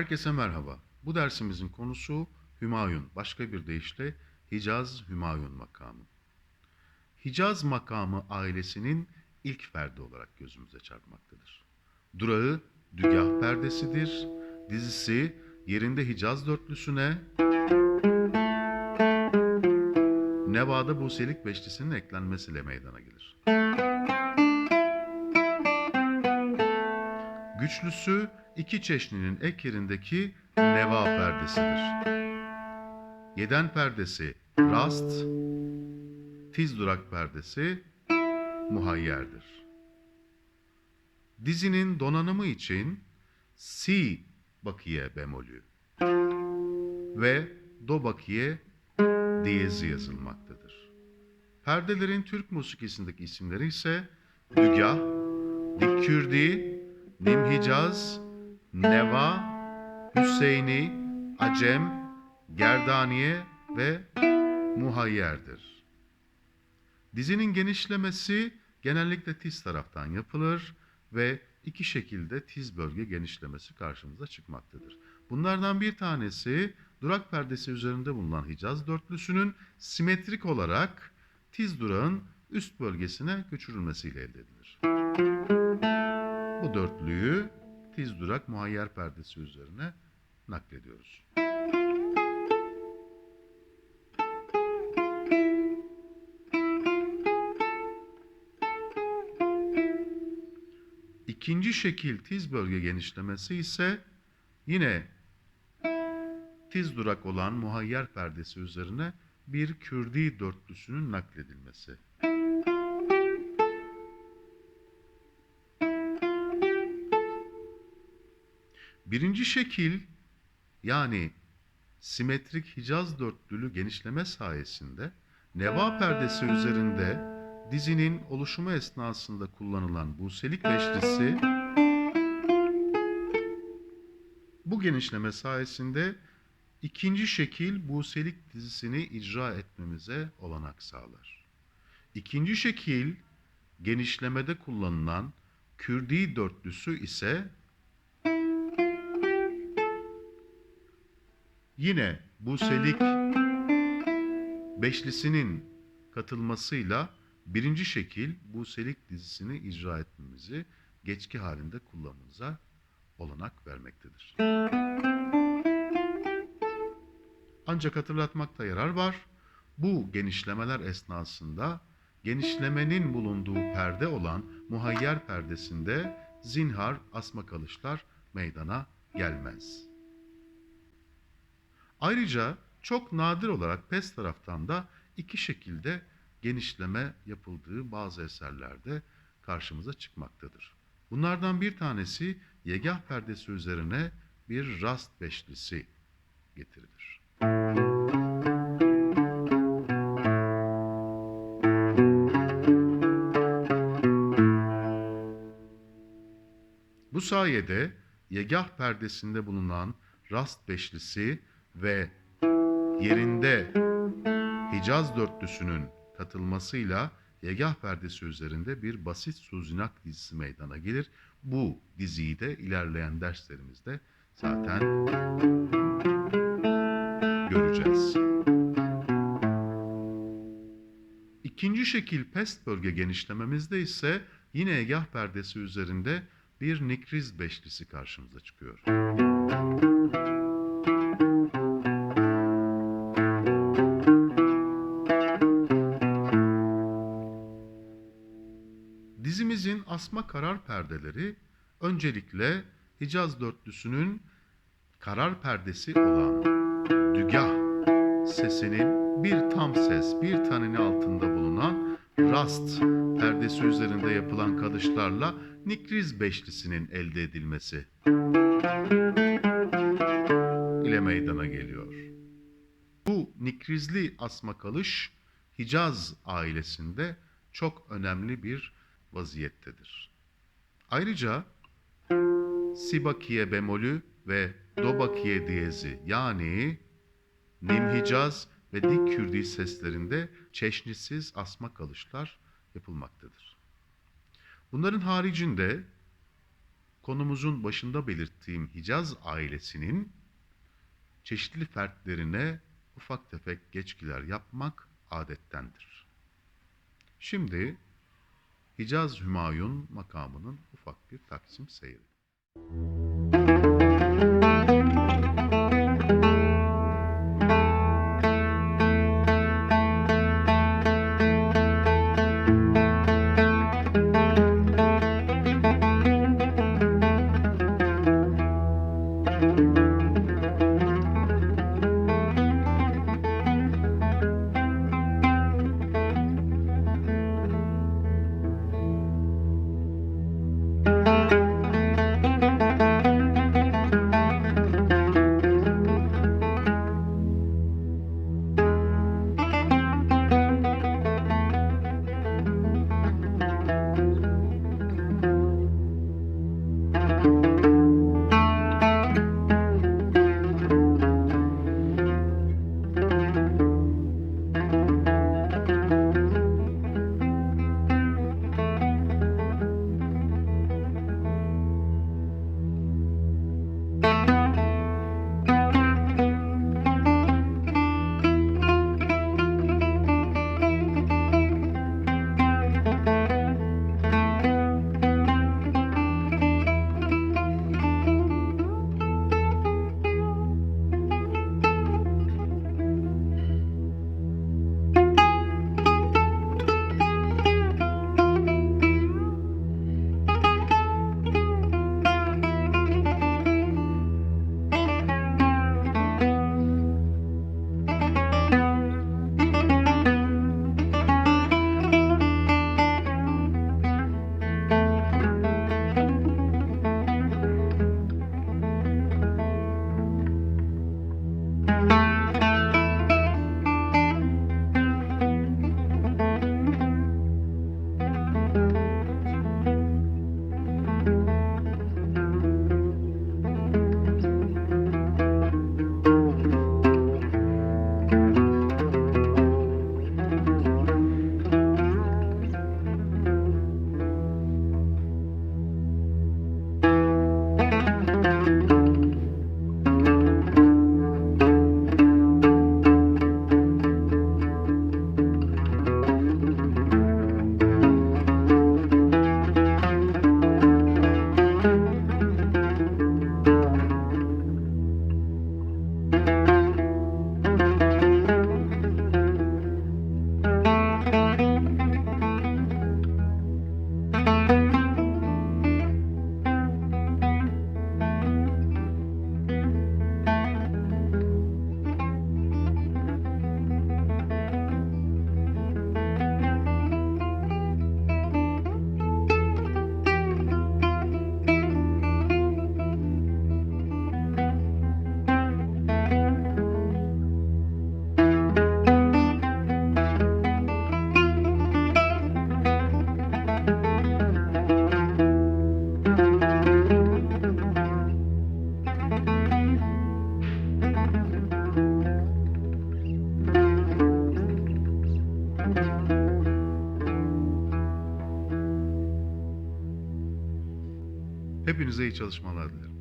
Herkese merhaba. Bu dersimizin konusu Hümayun. Başka bir deyişle Hicaz Hümayun makamı. Hicaz makamı ailesinin ilk ferdi olarak gözümüze çarpmaktadır. Durağı Dügah perdesidir. Dizisi yerinde Hicaz dörtlüsüne, Nevada Buselik Beşlisi'nin eklenmesiyle meydana gelir. Güçlüsü iki çeşninin ek yerindeki neva perdesidir. Yeden perdesi rast, tiz durak perdesi muhayyerdir. Dizinin donanımı için si bakiye bemolü ve do bakiye diyezi yazılmaktadır. Perdelerin Türk musikisindeki isimleri ise Dügah, Dikkürdi, Nimhicaz, Neva, Hüseyini, Acem, Gerdaniye ve Muhayyer'dir. Dizinin genişlemesi genellikle tiz taraftan yapılır ve iki şekilde tiz bölge genişlemesi karşımıza çıkmaktadır. Bunlardan bir tanesi durak perdesi üzerinde bulunan Hicaz dörtlüsünün simetrik olarak tiz durağın üst bölgesine göçürülmesiyle elde edilir. Bu dörtlüyü tiz durak muhayyer perdesi üzerine naklediyoruz. İkinci şekil tiz bölge genişlemesi ise yine tiz durak olan muhayyer perdesi üzerine bir kürdi dörtlüsünün nakledilmesi. Birinci şekil yani simetrik Hicaz dörtlülü genişleme sayesinde neva perdesi üzerinde dizinin oluşumu esnasında kullanılan buselik beşlisi bu genişleme sayesinde ikinci şekil buselik dizisini icra etmemize olanak sağlar. İkinci şekil genişlemede kullanılan kürdi dörtlüsü ise Yine Buselik beşlisinin katılmasıyla birinci şekil Buselik dizisini icra etmemizi geçki halinde kullanmamıza olanak vermektedir. Ancak hatırlatmakta yarar var. Bu genişlemeler esnasında genişlemenin bulunduğu perde olan muhayyer perdesinde zinhar asma kalışlar meydana gelmez. Ayrıca çok nadir olarak pes taraftan da iki şekilde genişleme yapıldığı bazı eserlerde karşımıza çıkmaktadır. Bunlardan bir tanesi yegah perdesi üzerine bir rast beşlisi getirilir. Bu sayede yegah perdesinde bulunan rast beşlisi ve yerinde Hicaz dörtlüsünün katılmasıyla Yegah perdesi üzerinde bir basit suzinak dizisi meydana gelir. Bu diziyi de ilerleyen derslerimizde zaten göreceğiz. İkinci şekil pest bölge genişlememizde ise yine Egah perdesi üzerinde bir nikriz beşlisi karşımıza çıkıyor. Asma karar perdeleri öncelikle Hicaz dörtlüsünün karar perdesi olan dügah sesinin bir tam ses, bir taneni altında bulunan rast perdesi üzerinde yapılan kalışlarla nikriz beşlisinin elde edilmesi ile meydana geliyor. Bu nikrizli asma kalış Hicaz ailesinde çok önemli bir vaziyettedir. Ayrıca si bakiye bemolü ve do bakiye diyezi yani nimhicaz ve dik kürdi seslerinde çeşnitsiz asma kalışlar yapılmaktadır. Bunların haricinde konumuzun başında belirttiğim Hicaz ailesinin çeşitli fertlerine ufak tefek geçkiler yapmak adettendir. Şimdi Hicaz Hümayun makamının ufak bir taksim seyri. Hepinize iyi çalışmalar dilerim.